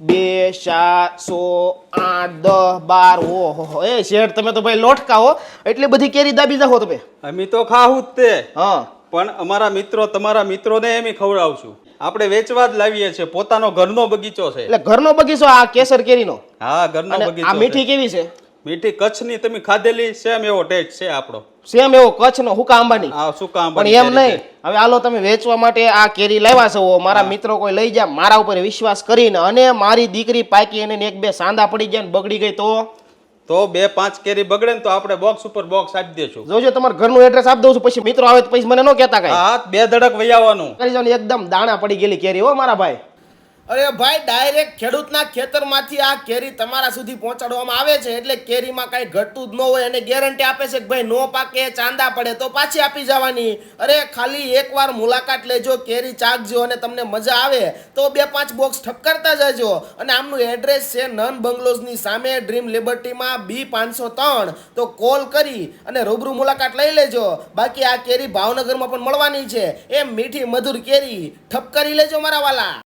બે ચાર સો આઠ દસ બાર ઓહો એ શેઠ તમે તો ભાઈ લોટકા હો. એટલી બધી કેરી દાબી જાહો તમે. અમે તો ખાવું જ તે. હા. પણ અમારા મિત્રો તમારા મિત્રોને એમ ખવડાવશું. આપણે વેચવા જ લાવીએ છીએ. પોતાનો ઘરનો બગીચો છે. એટલે ઘરનો બગીચો આ કેસર કેરીનો? હા ઘરનો બગીચો આ મીઠી કેવી છે? મીઠી કચ્છની તમે ખાધેલી સેમ એવો ટેસ્ટ છે આપણો. સેમ એવો કચ્છનો હુકા આંબાની. આ શું કામ પણ એમ નહીં. હવે આલો તમે વેચવા માટે આ કેરી લાવ્યા છો મારા મિત્રો કોઈ લઈ જાય મારા ઉપર વિશ્વાસ કરીને. અને મારી દીકરી પાકી એને એક બે સાંદા પડી ગયા ને બગડી ગઈ તો? તો બે પાંચ કેરી બગડે ને તો આપણે બોક્સ ઉપર બોક્સ આપી દેશું. જોજો તમારા ઘરનું એડ્રેસ આપી દઉં છું. પછી મિત્રો આવે તો પછી મને ન કહેતા કઈ. હા બે ધડક વૈયાવાનું કરી જાવ એકદમ દાણા પડી ગયેલી કેરી હો મારા ભાઈ. અરે ભાઈ ડાયરેક્ટ ખેડૂતના ખેતરમાંથી આ કેરી તમારા સુધી પહોંચાડવામાં આવે છે, એટલે કેરીમાં કાંઈ ઘટતું જ ન હોય અને ગેરંટી આપે છે કે ભાઈ નો પાકે, ચાંદા પડે, તો પાછી આપી જવાની. અરે ખાલી એકવાર મુલાકાત લેજો, કેરી ચાખજો અને તમને મજા આવે, તો બે પાંચ બોક્સ ઠપકારતા જજો. અને આમનું એડ્રેસ છે નન બંગલોઝની સામે ડ્રીમ લિબર્ટીમાં બી પાંચસો ત્રણ. તો કોલ કરી અને રૂબરૂ મુલાકાત લઈ લેજો. બાકી આ કેરી ભાવનગરમાં પણ મળવાની છે. એ મીઠી મધુર કેરી, ઠપકારી લેજો મારા વાલા.